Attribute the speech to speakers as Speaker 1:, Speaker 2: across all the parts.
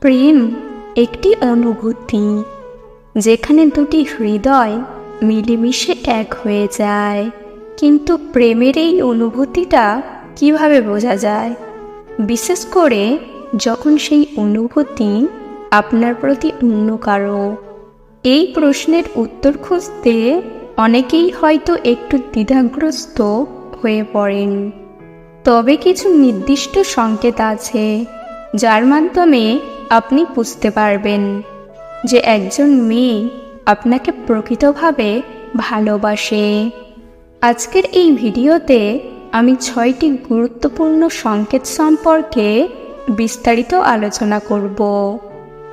Speaker 1: প্রেম একটি অনুভূতি, যেখানে দুটি হৃদয় মিলেমিশে এক হয়ে যায়। কিন্তু প্রেমের এই অনুভূতিটা কীভাবে বোঝা যায়? বিশেষ করে যখন সেই অনুভূতি আপনার প্রতি অন্য কারও। এই প্রশ্নের উত্তর খুঁজতে অনেকেই হয়তো একটু দ্বিধাগ্রস্ত হয়ে পড়েন। তবে কিছু নির্দিষ্ট সংকেত আছে। যার মাধ্যমে আপনি বুঝতে পারবেন যে একজন মেয়ে আপনাকে প্রকৃতভাবে ভালোবাসে। আজকের এই ভিডিওতে আমি ছয়টি গুরুত্বপূর্ণ সংকেত সম্পর্কে বিস্তারিত আলোচনা করব।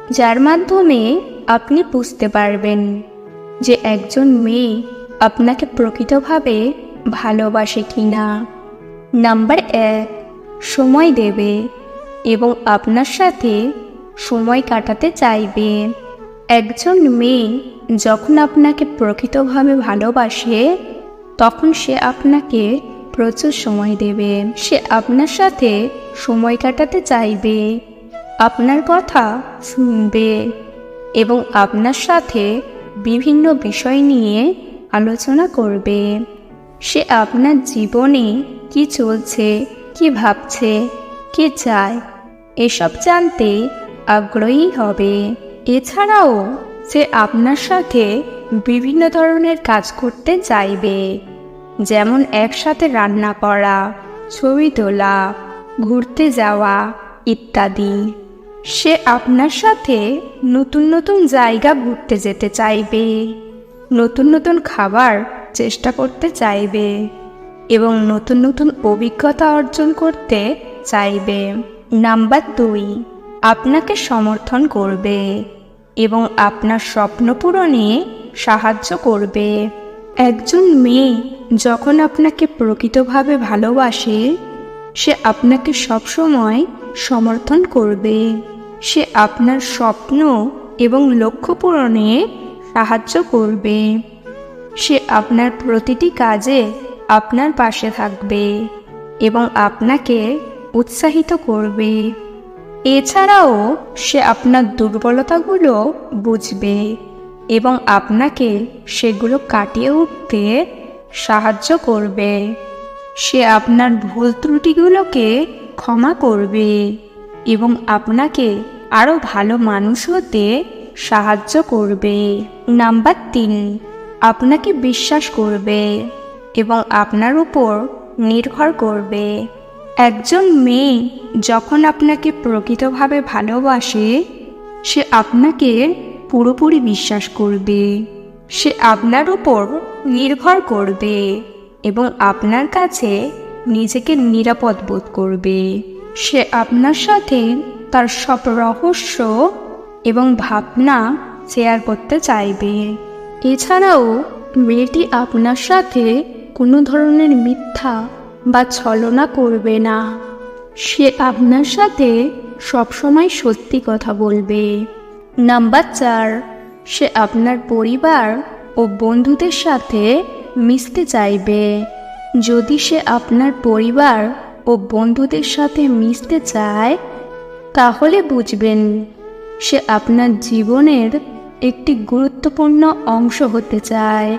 Speaker 1: যার মাধ্যমে আপনি বুঝতে পারবেন যে একজন মেয়ে আপনাকে প্রকৃতভাবে ভালোবাসে কিনা। নাম্বার এক, সময় দেবে। এবং আপনার সাথে সময় কাটাতে চাইবে। একজন মেয়ে যখন আপনাকে প্রকৃতভাবে ভালোবাসে, তখন সে আপনাকে প্রচুর সময় দেবে। সে আপনার সাথে সময় কাটাতে চাইবে, আপনার কথা শুনবে এবং আপনার সাথে বিভিন্ন বিষয় নিয়ে আলোচনা করবে। সে আপনার জীবনে কি চলছে, কি ভাবছে, কি চায় এসব জানতে আগ্রহী হবে। এছাড়াও সে আপনার সাথে বিভিন্ন ধরনের কাজ করতে চাইবে। যেমন একসাথে রান্না করা, ছবি তোলা, ঘুরতে যাওয়া ইত্যাদি। সে আপনার সাথে নতুন নতুন জায়গা ঘুরতে যেতে চাইবে, নতুন নতুন খাবার চেষ্টা করতে চাইবে এবং নতুন নতুন অভিজ্ঞতা অর্জন করতে চাইবে। নাম্বার দুই, আপনাকে সমর্থন করবে এবং আপনার স্বপ্ন পূরণে সাহায্য করবে। একজন মেয়ে যখন আপনাকে প্রকৃতভাবে ভালোবাসে, সে আপনাকে সবসময় সমর্থন করবে। সে আপনার স্বপ্ন এবং লক্ষ্য পূরণে সাহায্য করবে। সে আপনার প্রতিটি কাজে আপনার পাশে থাকবে এবং আপনাকে উৎসাহিত করবে। এছাড়াও সে আপনার দুর্বলতাগুলো বুঝবে এবং আপনাকে সেগুলো কাটিয়ে উঠতে সাহায্য করবে। সে আপনার ভুল ত্রুটিগুলোকে ক্ষমা করবে এবং আপনাকে আরও ভালো মানুষ হতে সাহায্য করবে। নাম্বার তিন, আপনাকে বিশ্বাস করবে এবং আপনার উপর নির্ভর করবে। একজন মেয়ে যখন আপনাকে প্রকৃতভাবে ভালোবাসে, সে আপনাকে পুরোপুরি বিশ্বাস করবে। সে আপনার উপর নির্ভর করবে এবং আপনার কাছে নিজেকে নিরাপদ বোধ করবে। সে আপনার সাথে তার সব রহস্য এবং ভাবনা শেয়ার করতে চাইবে। এছাড়াও মেয়েটি আপনার সাথে কোনো ধরনের মিথ্যা বা ছলনা করবে না। সে আপনার সাথে সবসময় সত্যি কথা বলবে। নাম্বার চার, সে আপনার পরিবার ও বন্ধুদের সাথে মিশতে চাইবে। যদি সে আপনার পরিবার ও বন্ধুদের সাথে মিশতে চায়, তাহলে বুঝবেন সে আপনার জীবনের একটি গুরুত্বপূর্ণ অংশ হতে চায়।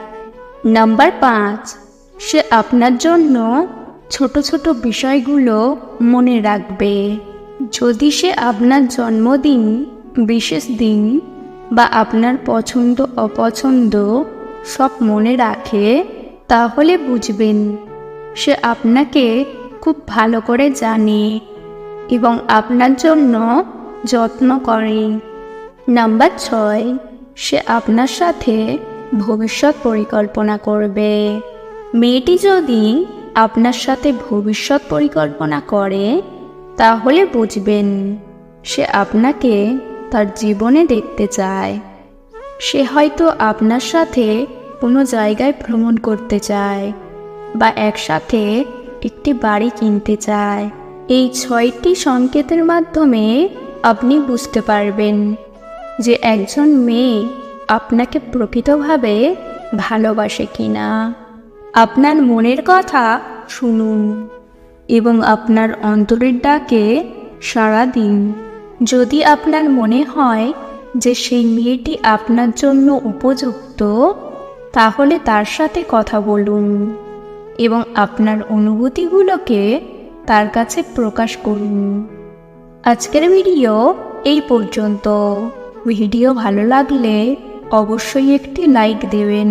Speaker 1: নাম্বার পাঁচ, সে আপনার জন্য ছোট ছোট বিষয়গুলো মনে রাখবে। যদি সে আপনার জন্মদিন, বিশেষ দিন বা আপনার পছন্দ, অপছন্দ সব মনে রাখে, তাহলে বুঝবেন সে আপনাকে খুব ভালো করে জানে এবং আপনার জন্য যত্ন করে। নাম্বার ছয়, সে আপনার সাথে ভবিষ্যৎ পরিকল্পনা করবে। মেয়েটি যদি আপনার সাথে ভবিষ্যৎ পরিকল্পনা করে, তাহলে বুঝবেন, সে আপনাকে তার জীবনে দেখতে চায়। সে হয়তো আপনার সাথে কোনো জায়গায় ভ্রমণ করতে চায় বা একসাথে একটি বাড়ি কিনতে চায়। এই ছয়টি সংকেতের মাধ্যমে আপনি বুঝতে পারবেন যে একজন মেয়ে আপনাকে প্রকৃতভাবে ভালোবাসে কিনা। আপনার মনের কথা শুনুন এবং আপনার অন্তরের ডাকে সাড়া দিন। যদি আপনার মনে হয় যে সেই মেয়েটি আপনার জন্য উপযুক্ত, তাহলে তার সাথে কথা বলুন এবং আপনার অনুভূতিগুলোকে তার কাছে প্রকাশ করুন। আজকের ভিডিও এই পর্যন্ত। ভিডিও ভালো লাগলে অবশ্যই একটি লাইক দেবেন।